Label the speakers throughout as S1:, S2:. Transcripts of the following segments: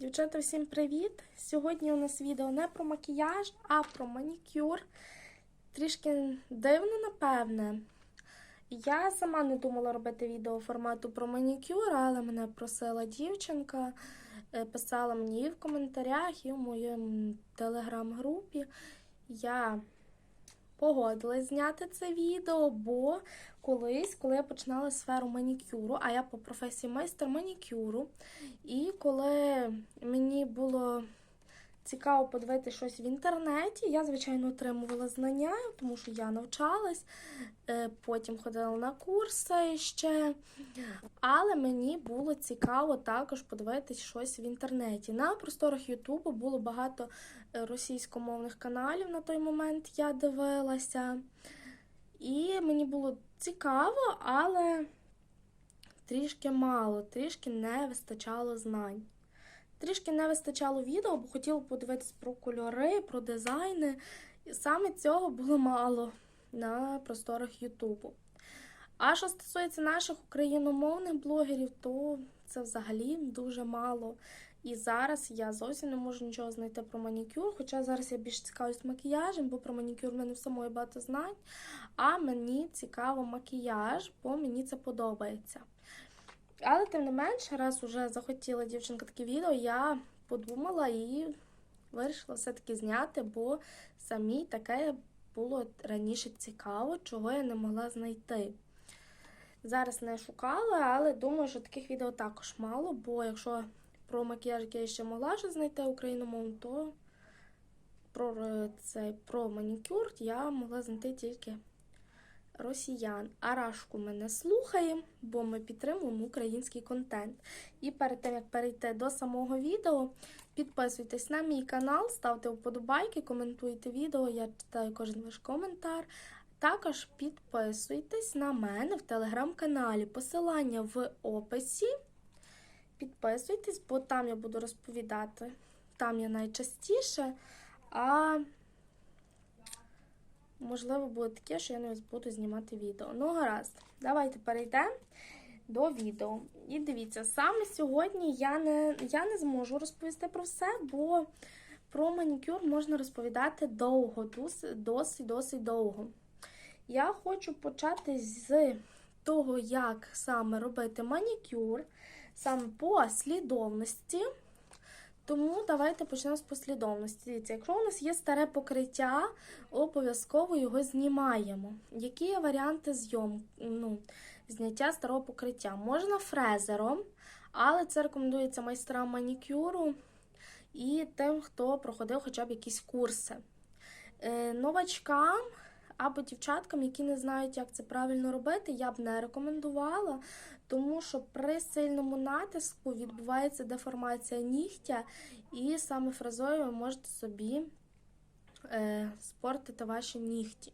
S1: Дівчата, всім привіт! Сьогодні у нас відео не про макіяж, а про манікюр. Трішки дивно, напевне. Я сама не думала робити відео формату про манікюр, але мене просила дівчинка, е, писала мені в коментарях, і в моєму телеграм-групі. Я погодилась зняти це відео, бо колись, коли я починала сферу манікюру, а я по професії майстер манікюру, і коли мені було цікаво подивитися щось в інтернеті, я, звичайно, отримувала знання, тому що я навчалась, е, потім ходила на курси ще. Але мені було цікаво також подивитись щось в інтернеті. На просторах Ютубу було багато е, російськомовних каналів на той момент я дивилася. І мені було цікаво, але трішки мало, трішки не вистачало знань. Трішки не вистачало відео, бо хотіла подивитись про кольори, про дизайни. І саме цього було мало на просторах Ютубу. А що стосується наших україномовних блогерів, то це взагалі дуже мало. І зараз я зовсім не можу нічого знайти про манікюр, хоча зараз я більш цікавлюсь макіяжем, бо про манікюр в мене в самої багато знань. А мені цікаво макіяж, бо мені це подобається. Але тим не менше, раз уже захотіла дівчинка таке відео, я подумала і вирішила все-таки зняти, бо самій таке було раніше цікаво, чого я не могла знайти. Зараз не шукала, але думаю, що таких відео також мало, бо якщо про макіяж, я ще могла ще знайти україномовно, то про е, цей про манікюр я могла знайти тільки росіян. А рашку ми не слухаємо, бо ми підтримуємо український контент. І перед тим, як перейти до самого відео, підписуйтесь на мій канал, ставте вподобайки, коментуйте відео, я читаю кожен ваш коментар. Також підписуйтесь на мене в телеграм-каналі. Посилання в описі. Підписуйтесь, бо там я буду розповідати. Там я найчастіше. А можливо, буде таке, що я не буду знімати відео. Ну, гаразд, давайте перейдемо до відео. І дивіться, саме сьогодні я не, я не зможу розповісти про все, бо про манікюр можна розповідати довго, досить, досить довго. Я хочу почати з того, як саме робити манікюр, саме послідовності. Тому давайте почнемо з послідовності. Якщо у нас є старе покриття, обов'язково його знімаємо. Які є варіанти зйом, ну, зняття старого покриття? Можна фрезером, але це рекомендується майстрам манікюру і тим, хто проходив хоча б якісь курси. Е, новачкам або дівчаткам, які не знають, як це правильно робити, я б не рекомендувала, тому що при сильному натиску відбувається деформація нігтя, і саме фразою ви можете собі е, спортити ваші нігті.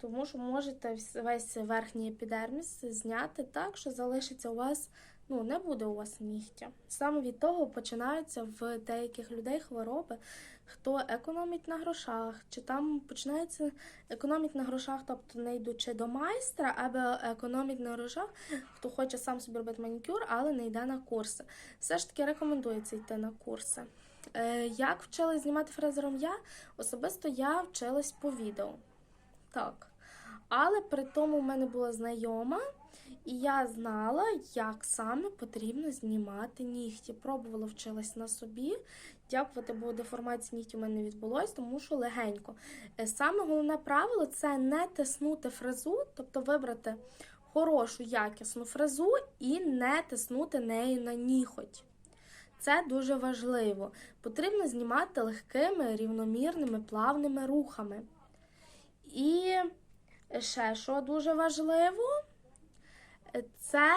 S1: Тому що можете весь верхній епідерміс зняти так, що залишиться у вас, ну, не буде у вас нігтя. Саме від того починаються в деяких людей хвороби, хто економить на грошах, чи там починається економить на грошах, тобто не йдучи до майстра, або економить на грошах, хто хоче сам собі робити манікюр, але не йде на курси. Все ж таки рекомендується йти на курси. Е, Як вчилась знімати фрезером я? Особисто я вчилась по відео. Так. Але при тому в мене була знайома, і я знала, як саме потрібно знімати нігті. Пробувала вчилась на собі. Дякувати, бо деформації нігтів у мене не відбулось, тому що легенько. Е, саме головне правило це не тиснути фрезу, тобто вибрати хорошу, якісну фрезу і не тиснути нею на ніготь. Це дуже важливо. Потрібно знімати легкими, рівномірними, плавними рухами. І ще що дуже важливо, це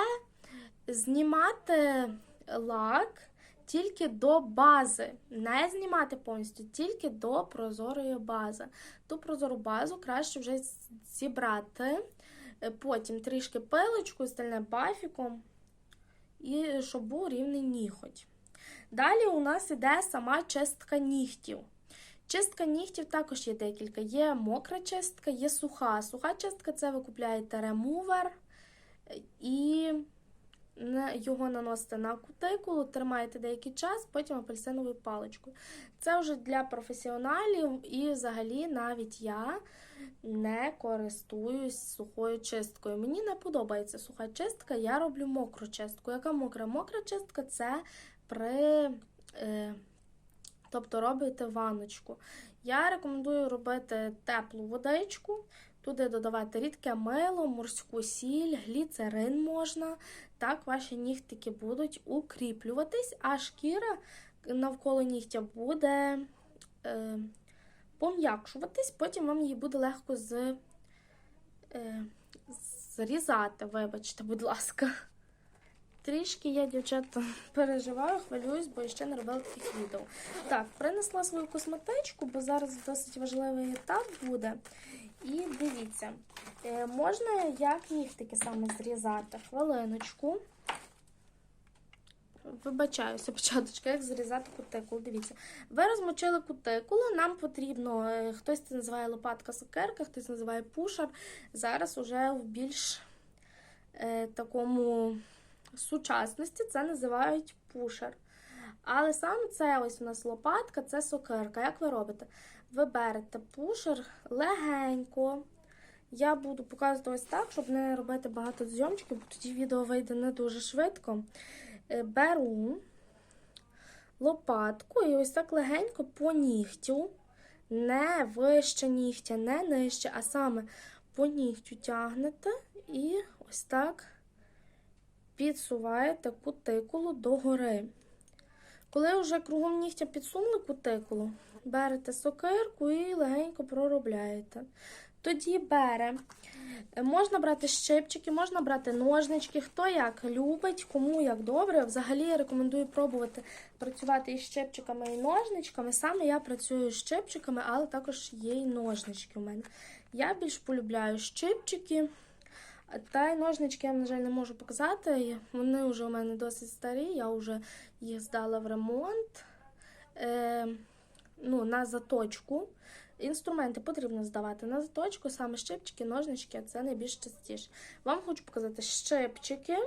S1: знімати лак тільки до бази. Не знімати повністю, тільки до прозорої бази. Ту прозору базу краще вже зібрати, потім трішки пилочку, стальне бафіком, і щоб був рівний ніготь. Далі у нас іде сама чистка нігтів. Чистка нігтів також є декілька. Є мокра чистка, є суха. Суха чистка це ви купляєте ремувер і не- його наносите на кутикулу, тримаєте деякий час, потім апельсиновою паличкою. Це вже для професіоналів, і взагалі навіть я не користуюсь сухою чисткою. Мені не подобається суха чистка, я роблю мокру чистку. Яка мокра? Мокра чистка це при. Е, тобто робите ванночку. Я рекомендую робити теплу водичку, туди додавати рідке мило, морську сіль, гліцерин можна. Так ваші нігтики будуть укріплюватись, а шкіра навколо нігтя буде е, пом'якшуватись, потім вам її буде легко з, е, зрізати, вибачте, будь ласка. Трішки я, дівчата, переживаю, хвилююсь, бо ще не робила таких відео. Так, принесла свою косметичку, бо зараз досить важливий етап буде. І дивіться, е, можна як нігтики саме зрізати. Хвилиночку. Вибачаюся, початочка, як зрізати кутикулу. Дивіться, ви розмочили кутикулу, нам потрібно, е, хтось це називає лопатка сокерка, хтось називає пушер. Зараз уже в більш е, такому сучасності це називають пушер. Але саме це ось у нас лопатка, це сокирка. Як ви робите? Ви берете пушер легенько. Я буду показувати ось так, щоб не робити багато зйомчиків, бо тоді відео вийде не дуже швидко. Е, Беру лопатку і ось так легенько по нігтю, не вище нігтя, не нижче, а саме по нігтю тягнете і ось так підсуваєте кутикулу догори. Коли вже кругом нігтя підсунули кутикулу, берете сокирку і легенько проробляєте. Тоді бере. Можна брати щипчики, можна брати ножнички, хто як любить, кому як добре. Взагалі я рекомендую пробувати працювати із щипчиками і ножничками. Саме я працюю з щипчиками, але також є і ножнички у мене. Я більш полюбляю щипчики. Та й ножнички я, на жаль, не можу показати. Вони вже у мене досить старі, я вже їх здала в ремонт е, ну, на заточку. Інструменти потрібно здавати на заточку, саме щипчики, ножнички, це найбільш частіше. Вам хочу показати щипчики.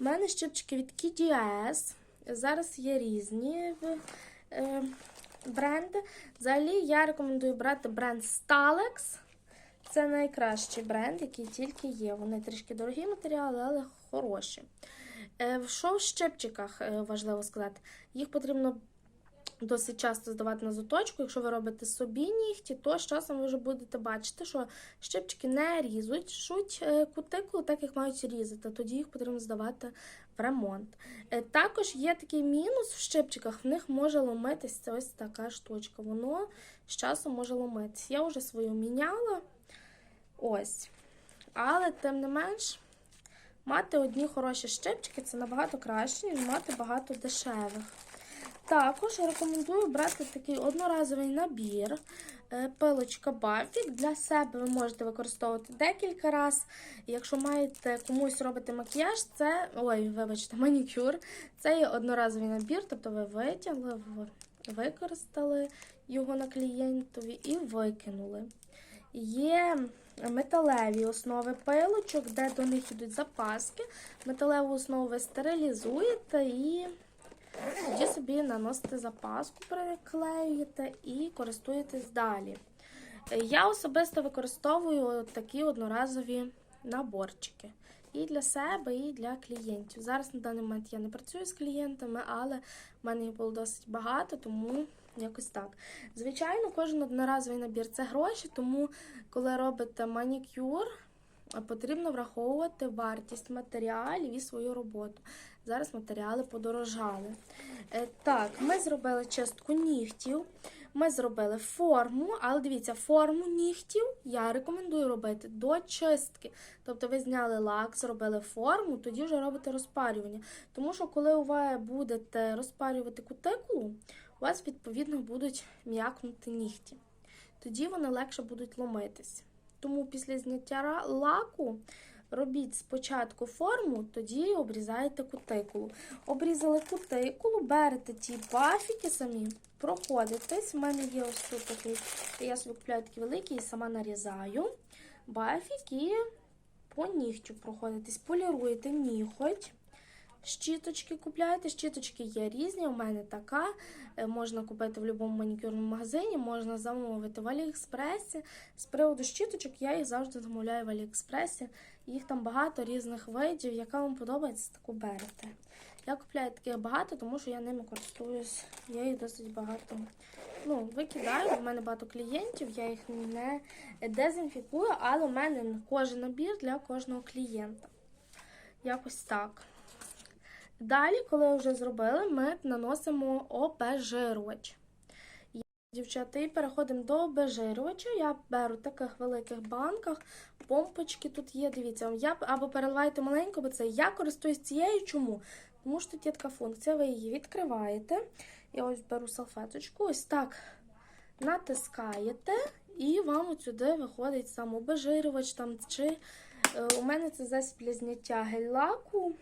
S1: У мене щипчики від KDS. Зараз є різні е, бренди. Взагалі я рекомендую брати бренд Stalex. Це найкращий бренд, який тільки є. Вони трішки дорогі матеріали, але хороші. Е, Що в щипчиках е, важливо сказати? Їх потрібно досить часто здавати на заточку. Якщо ви робите собі нігті, то з часом ви вже будете бачити, що щипчики не різуть шуть е, кутикулу, так як мають різати. Тоді їх потрібно здавати в ремонт. Також є такий мінус в щипчиках, в них може ломитися ось така штучка. Воно з часом може ломитися. Я вже свою міняла. Ось. Але, тим не менш, мати одні хороші щипчики це набагато краще, ніж мати багато дешевих. Також рекомендую брати такий одноразовий набір. е, Пилочка Бафік. Для себе ви можете використовувати декілька разів. Якщо маєте комусь робити макіяж, це. Ой, вибачте, манікюр. Це є одноразовий набір, тобто ви витягли, використали його на клієнтові і викинули. Є металеві основи пилочок, де до них йдуть запаски. Металеву основу ви стерилізуєте і тоді собі наносите запаску, приклеюєте і користуєтесь далі. Я особисто використовую такі одноразові наборчики. І для себе, і для клієнтів. Зараз на даний момент я не працюю з клієнтами, але в мене їх було досить багато, тому якось так. Звичайно, кожен одноразовий набір це гроші, тому коли робите манікюр, потрібно враховувати вартість матеріалів і свою роботу. Зараз матеріали подорожали. Е, Так, ми зробили чистку нігтів, ми зробили форму, але дивіться, форму нігтів я рекомендую робити до чистки. Тобто ви зняли лак, зробили форму, тоді вже робите розпарювання. Тому що коли ви будете розпарювати кутикулу, у вас відповідно будуть м'якнути нігті. Тоді вони легше будуть ломитись. Тому після зняття лаку робіть спочатку форму, тоді обрізаєте кутикулу. Обрізали кутикулу, берете ті бафіки самі, проходитесь. У мене є ось тут такий, я собі купляю такі великі і сама нарізаю. Бафік і по нігтю проходитесь, поліруєте ніготь. Щіточки купляєте. Щіточки є різні. У мене така. Е, Можна купити в будь-якому манікюрному магазині, можна замовити в Аліекспресі. З приводу щіточок я їх завжди замовляю в Аліекспресі. Їх там багато різних видів. Яка вам подобається, таку берете. Я купляю таких багато, тому що я ними користуюсь. Я їх досить багато ну, викидаю. У мене багато клієнтів, я їх не дезінфікую, але в мене кожен набір для кожного клієнта. Якось так. Далі, коли вже зробили, ми наносимо обезжирювач. Дівчата, і переходимо до обезжирювача. Я беру в таких великих банках, помпочки тут є. Дивіться, я або переливайте маленько, бо це я користуюсь цією. Чому? Тому що тут є така функція, ви її відкриваєте. Я ось беру салфеточку, ось так натискаєте, і вам сюди виходить сам обезжирювач. Там, чи, е, у мене це засіб для зняття гель-лаку.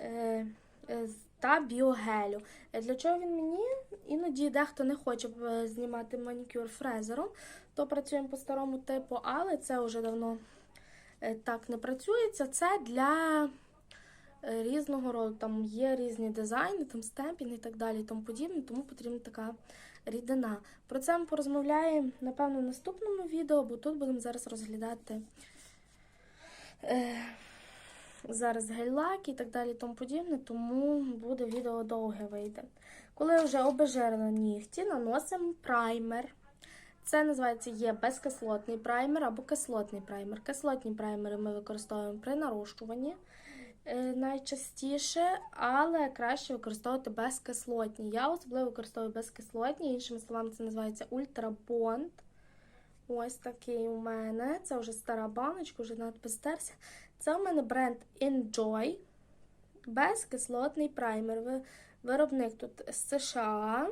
S1: Е, е, та біогелю. Е, Для чого він мені? Іноді дехто не хоче знімати манікюр фрезером, то працюємо по старому типу, але це вже давно так не працюється. Це для різного роду. Там є різні дизайни, там стемпінг і так далі, тому подібне, тому потрібна така рідина. Про це ми порозмовляємо, напевно, в наступному відео, бо тут будемо зараз розглядати. Зараз гель-лак і так далі тому подібне, тому буде відео довге вийде. Коли вже обезжирено нігті, наносимо праймер. Це називається є безкислотний праймер або кислотний праймер. Кислотні праймери ми використовуємо при нарощуванні е, найчастіше, але краще використовувати безкислотні. Я особливо використовую безкислотні, іншими словами, це називається ультрабонд. Ось такий у мене. Це вже стара баночка, вже надпис стерся. Це у мене бренд Enjoy. Безкислотний праймер. Виробник тут з США.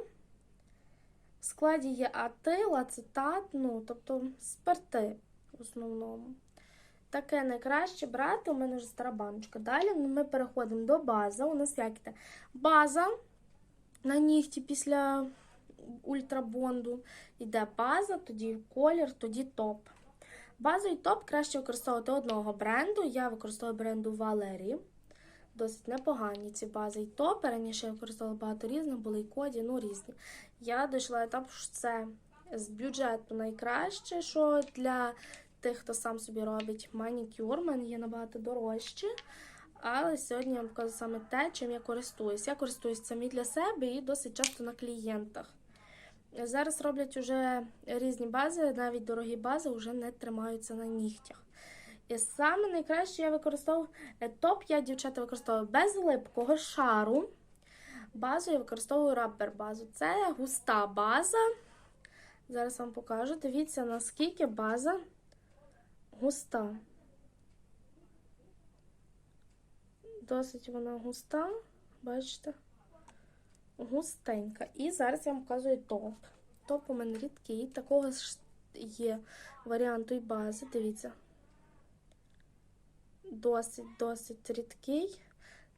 S1: В складі є атил, ацетат, ну, тобто спирти в основному. Таке найкраще брати, у мене вже стара баночка. Далі ми переходимо до бази. У нас як іде? База на нігті після ультрабонду. Йде база, тоді колір, тоді топ. І топ краще використовувати одного бренду. Я використовую бренду Валері. Досить непогані ці бази і топи. Раніше я використовувала багато різних, були і коді, ну різні. Я дійшла етап, що це з бюджету найкраще, що для тих, хто сам собі робить манікюр, в мене є набагато дорожче. Але сьогодні я вам покажу саме те, чим я користуюсь. Я користуюсь самі для себе і досить часто на клієнтах. Зараз роблять уже різні бази, навіть дорогі бази вже не тримаються на нігтях. І саме найкраще я використовую е, топ, я дівчата використовую без липкого шару. Базу я використовую раппер базу. Це густа база. Зараз вам покажу. Дивіться, наскільки база густа. Досить вона густа, бачите? Густенька. І зараз я вам показую топ. Топ у мене рідкий. Такого ж є варіанту і бази. Дивіться. Досить, досить рідкий.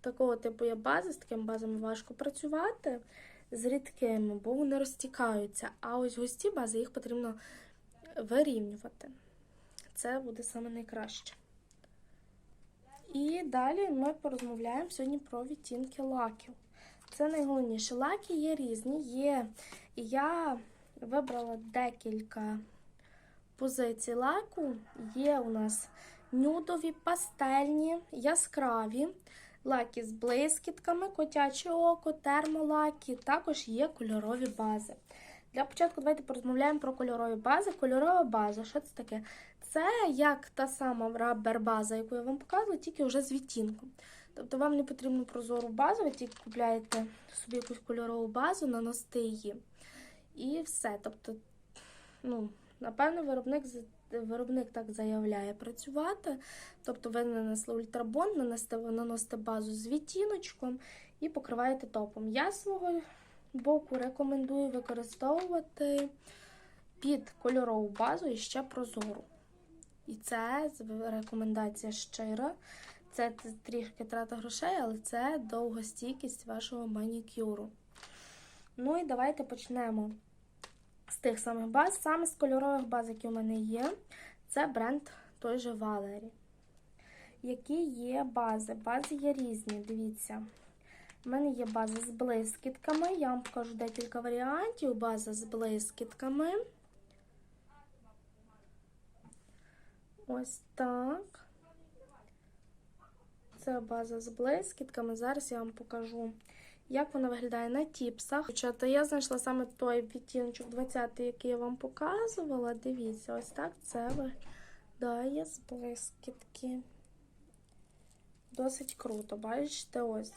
S1: Такого типу є бази, з такими базами важко працювати з рідкими, бо вони розтікаються. А ось густі бази їх потрібно вирівнювати. Це буде саме найкраще. І далі ми порозмовляємо сьогодні про відтінки лаків. Це найголовніше. Лаки є різні. Є. Я вибрала декілька позицій лаку. Є у нас нюдові, пастельні, яскраві, лаки з блискітками, котяче око, термолаки, також є кольорові бази. Для початку давайте порозмовляємо про кольорові бази. Кольорова база, що це таке? Це як та сама рабер база, яку я вам показувала, тільки вже з відтінком. Тобто вам не потрібно прозору базу, ви тільки купляєте собі якусь кольорову базу, наносите її. І все. Тобто, ну, напевно, виробник виробник так заявляє працювати. Тобто ви нанесли ультрабонд, наносите, наносите базу з відтіночком і покриваєте топом. Я свого боку рекомендую використовувати під кольорову базу і ще прозору. І це рекомендація щира. Це трішки трата грошей, але це довгостійкість вашого манікюру. Ну і давайте почнемо з тих самих баз. Саме з кольорових баз, які у мене є, це бренд той же Valerie. які є бази. Бази є різні, дивіться. У мене є база з блискітками. Я вам покажу декілька варіантів. База з блискітками. Ось так. Це база з блискітками. Зараз я вам покажу, як вона виглядає на тіпсах. Дівчата, я знайшла саме той відтіночок 20, який я вам показувала. Дивіться, ось так це виглядає з блискітки. Досить круто, бачите, ось.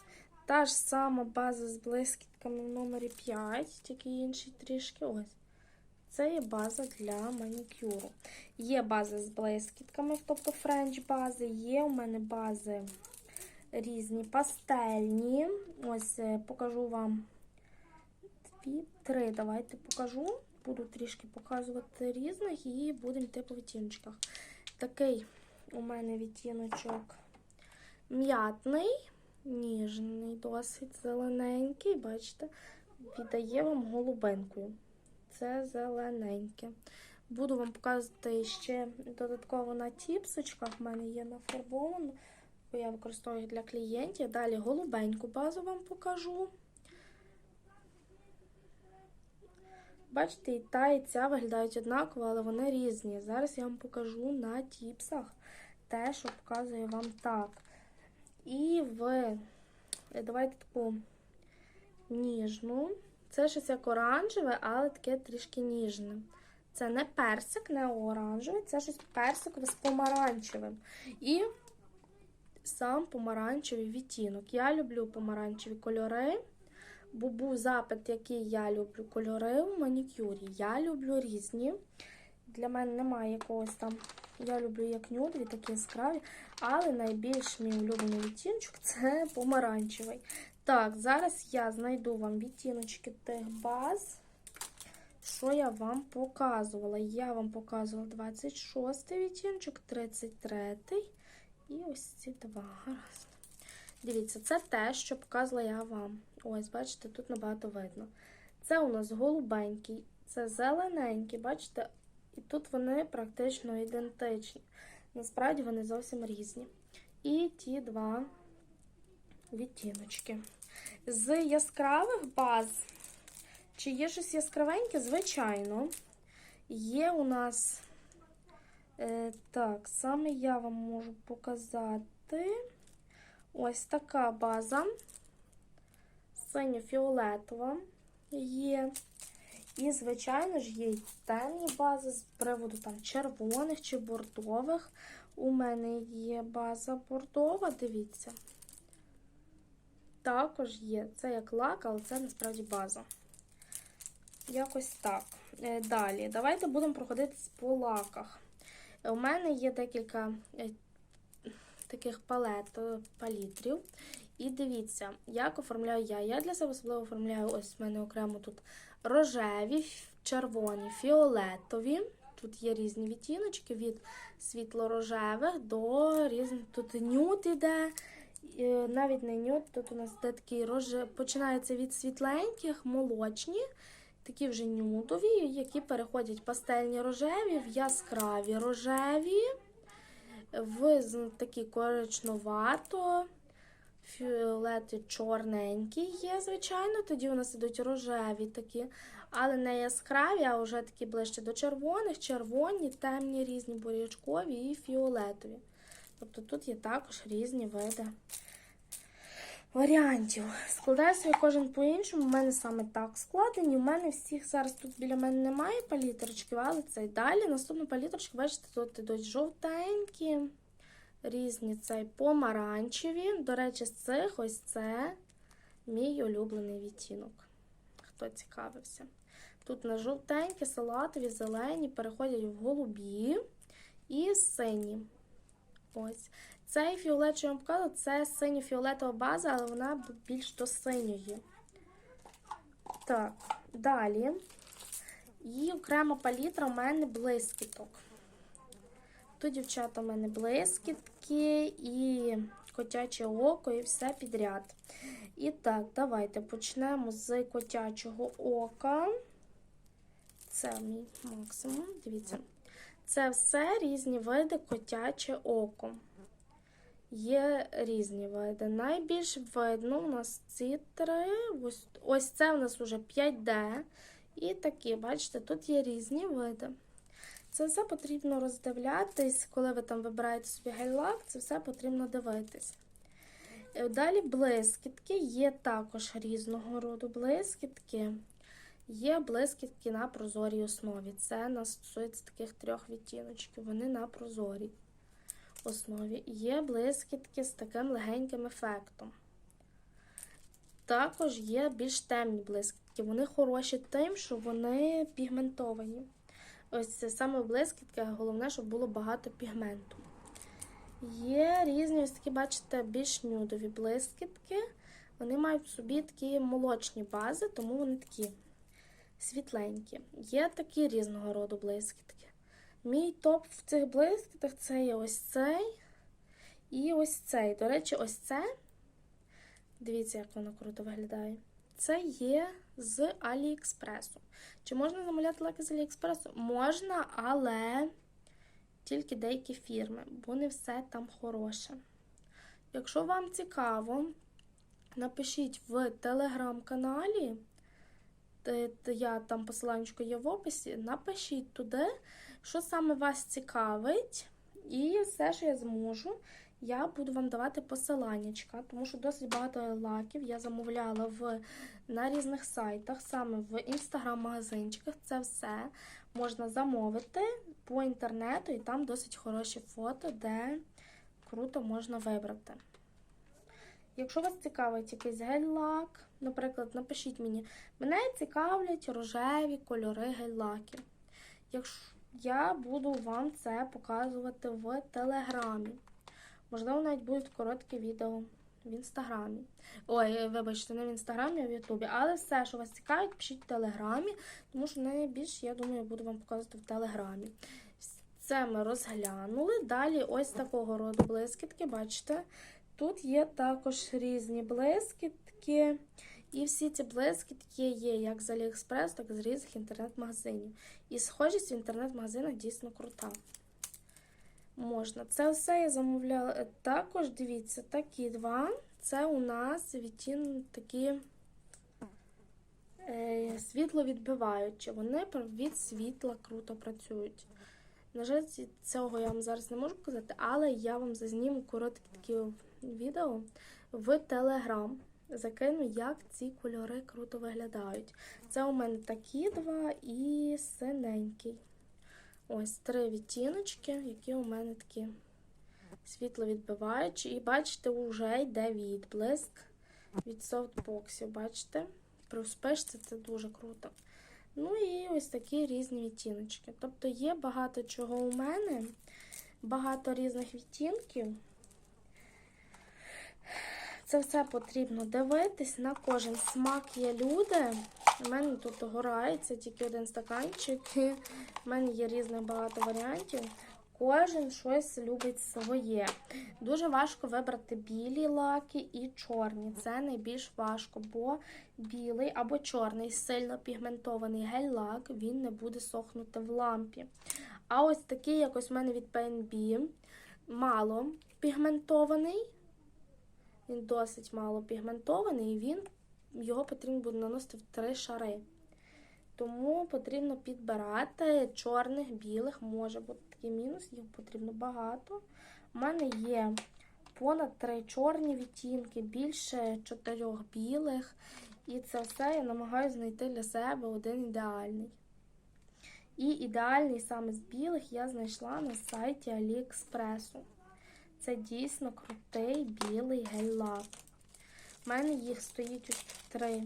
S1: Та ж сама база з блискітками в номері 5, тільки інший трішки ось. Це є база для манікюру. Є база з блискітками, тобто френч бази, є у мене бази різні пастельні. Ось е, покажу вам дві, три. Давайте покажу. Буду трішки показувати різних і будемо йти по відтіночках. Такий у мене відтіночок м'ятний, ніжний, досить зелененький. Бачите, віддає вам голубинкою. Це зелененьке. Буду вам показувати ще додатково на тіпсочках. В мене є нафарбовано, я використовую для клієнтів. Далі голубеньку базу вам покажу. Бачите, і та, і ця виглядають однаково, але вони різні. Зараз я вам покажу на тіпсах те, що показує вам так. І в давайте таку ніжну. Це щось як оранжеве, але таке трішки ніжне. Це не персик, не оранжевий, це щось персикове з помаранчевим. І сам помаранчевий відтінок. Я люблю помаранчеві кольори, бо був запит, який я люблю кольори в манікюрі. Я люблю різні. Для мене немає якогось там. Я люблю як нюдові, такі яскраві, але найбільш мій улюблений відтіночок це помаранчевий. Так, зараз я знайду вам відтіночки тих баз, що я вам показувала. Я вам показувала 26 відтіночок, 33 і ось ці два. Гаразд. Дивіться, це те, що показувала я вам. Ось, бачите, тут набагато видно. Це у нас голубенький, це зелененький, бачите? І тут вони практично ідентичні. Насправді вони зовсім різні. І ті два відтіночки. З яскравих баз, чи є щось яскравеньке? Звичайно. Є у нас, е, так, саме я вам можу показати ось така база, синьо-фіолетова є. І, звичайно ж, є й темні бази з приводу там червоних чи бордових. У мене є база бордова, дивіться. Також є. Це як лак, але це насправді база. Якось так. Е, Далі, давайте будемо проходитись по лаках. У мене є декілька е, таких палет, е, палітрів. І дивіться, як оформляю я. Я для себе особливо оформляю, ось в мене окремо тут рожеві, червоні, фіолетові. Тут є різні відтіночки від світло-рожевих до різних. Тут нюд іде, навіть не нюд, тут у нас де такий роже... починається від світленьких, молочні, такі вже нюдові, які переходять пастельні рожеві, в яскраві рожеві, в такі коричнувато. Фіолети чорненькі є, звичайно, тоді у нас ідуть рожеві такі, але не яскраві, а вже такі ближче до червоних, червоні, темні, різні бурячкові і фіолетові. Тобто тут є також різні види варіантів. Складаюся кожен по-іншому. У мене саме так складені. У мене всіх зараз тут біля мене немає палітрочків, але це й далі. Наступну палітрочку, бачите, тут ідуть жовтенькі різні цей помаранчеві. До речі, з цих ось це мій улюблений відтінок. Хто цікавився. Тут на жовтенькі, салатові, зелені, переходять в голубі і сині. Ось. Цей фіолет, що я вам показала, це синьо-фіолетова база, але вона більш до синьої. Так, далі. І окрема палітра у мене блискіток. Тут, дівчата, у мене блискітки і котяче око, і все підряд. І так, давайте почнемо з котячого ока. Це мій максимум. Дивіться. Це все різні види котяче око. Є різні види. Найбільш видно у нас ці три. Ось, ось це у нас вже 5D. І такі, бачите, тут є різні види. Це все потрібно роздивлятись, коли ви там вибираєте собі гель-лак, це все потрібно дивитись. Е, Далі блискітки, є також різного роду блискітки. Є блискітки на прозорій основі. Це нас стосується таких трьох відтіночків. Вони на прозорій основі. Є блискітки з таким легеньким ефектом. Також є більш темні блискітки. Вони хороші тим, що вони пігментовані. Ось це саме в блискітках, головне, щоб було багато пігменту. Є різні ось такі, бачите, більш нюдові блискітки. Вони мають в собі такі молочні бази, тому вони такі світленькі. Є такі різного роду блискітки. Мій топ в цих блискітах це є ось цей і ось цей. До речі, ось це. Дивіться, як воно круто виглядає. Це є з Аліекспресу. Чи можна замовляти лаки з Аліекспресу? Можна, але тільки деякі фірми, бо не все там хороше. Якщо вам цікаво, напишіть в телеграм-каналі, те- те я там посиланнячко є в описі, напишіть туди, що саме вас цікавить, і все, що я зможу, я буду вам давати посиланнячка, тому що досить багато лаків я замовляла в, на різних сайтах, саме в інстаграм-магазинчиках. Це все можна замовити по інтернету, і там досить хороші фото, де круто можна вибрати. Якщо вас цікавить якийсь гель-лак, наприклад, напишіть мені, мене цікавлять рожеві кольори гель-лаків. Якщо я буду вам це показувати в телеграмі. Можливо, навіть будуть короткі відео в інстаграмі. Ой, вибачте, не в інстаграмі, а в Ютубі. Але все, що вас цікавить, пишіть в телеграмі, тому що найбільше, я думаю, буду вам показувати в телеграмі. Це ми розглянули. Далі ось такого роду блискітки, бачите, тут є також різні блискітки. І всі ці блискітки є як з Аліекспрес, так і з різних інтернет-магазинів. І схожість в інтернет-магазинах дійсно крута. Можна. Це все я замовляла. Е, Також дивіться, такі два. Це у нас відтін такі е, світловідбиваючі. Вони від світла круто працюють. На жаль, цього я вам зараз не можу показати, але я вам зазніму короткі такі відео в Телеграм. Закину, як ці кольори круто виглядають. Це у мене такі два і синенький. Ось три відтіночки, які у мене такі світловідбиваючі. І бачите, вже йде відблиск від софтбоксів. Бачите? При спешці це дуже круто. Ну і ось такі різні відтіночки. Тобто є багато чого у мене, багато різних відтінків. Це все потрібно дивитись. На кожен смак є люди. У мене тут горається тільки один стаканчик. У мене є різних багато варіантів. Кожен щось любить своє. Дуже важко вибрати білі лаки і чорні. Це найбільш важко, бо білий або чорний сильно пігментований гель-лак він не буде сохнути в лампі. А ось такий, як ось у мене від PNB, мало пігментований. Він досить мало пігментований, і він, його потрібно буде наносити в три шари. Тому потрібно підбирати чорних, білих, може бути такий мінус, їх потрібно багато. У мене є понад три чорні відтінки, більше чотирьох білих. І це все я намагаюся знайти для себе один ідеальний. І ідеальний саме з білих я знайшла на сайті Аліекспресу. Це дійсно крутий білий гель-лак. У мене їх стоїть ось три,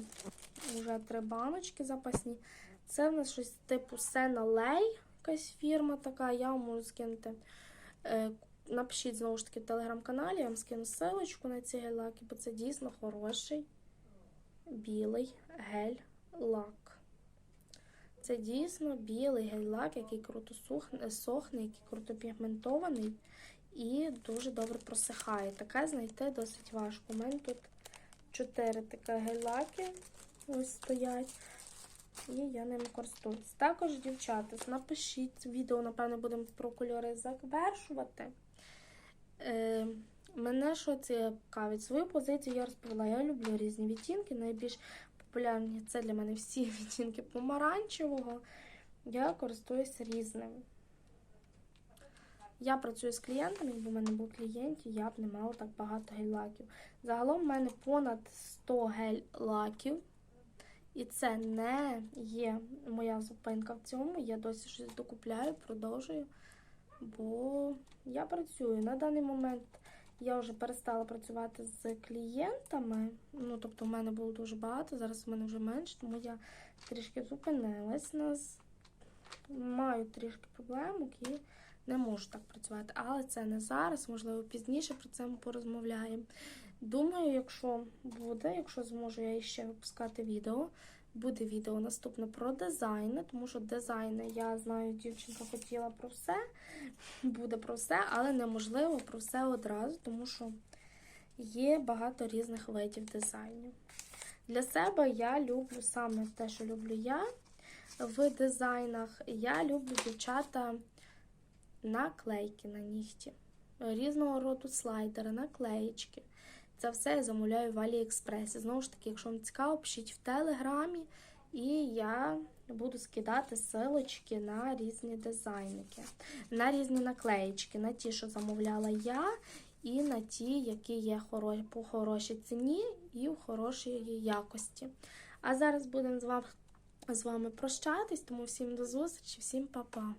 S1: вже три баночки запасні. Це в нас щось типу Сеналей, якась фірма така, я вам можу скинути. Е, Напишіть знову ж таки в телеграм-каналі, я вам скину ссылочку на ці гель-лаки, бо це дійсно хороший білий гель-лак. Це дійсно білий гель-лак, який круто сухне, сохне, який круто пігментований і дуже добре просихає. Таке знайти досить важко. У мене тут чотири такі гель-лаки ось стоять. І я ними користуюсь. Також, дівчата, напишіть відео, напевно, будемо про кольори завершувати. Е, Мене що це цікавить? Свою позицію я розповіла. Я люблю різні відтінки. Найбільш популярні це для мене всі відтінки помаранчевого. Я користуюся різними. Я працюю з клієнтами, якби в мене був клієнтів, я б не мала так багато гель-лаків. Загалом в мене понад 100 гель-лаків. І це не є моя зупинка в цьому. Я досі щось докупляю, продовжую. Бо я працюю. На даний момент я вже перестала працювати з клієнтами. Ну, тобто, в мене було дуже багато, зараз в мене вже менше, тому я трішки зупинилась. Маю трішки проблемок і не можу так працювати. Але це не зараз, можливо, пізніше про це ми порозмовляємо. Думаю, якщо буде, якщо зможу я ще випускати відео, буде відео наступне про дизайни, тому що дизайни, я знаю, дівчинка хотіла про все, буде про все, але неможливо про все одразу, тому що є багато різних видів дизайнів. Для себе я люблю саме те, що люблю я в дизайнах. Я люблю дівчата наклейки на нігті, різного роду слайдери, наклеєчки. Це все я замовляю в Аліекспресі. Знову ж таки, якщо вам цікаво, пишіть в Телеграмі, і я буду скидати силочки на різні дизайники, на різні наклеєчки, на ті, що замовляла я, і на ті, які є по хорошій ціні і в хорошій якості. А зараз будемо з вами, прощатись, тому всім до зустрічі, всім па-па!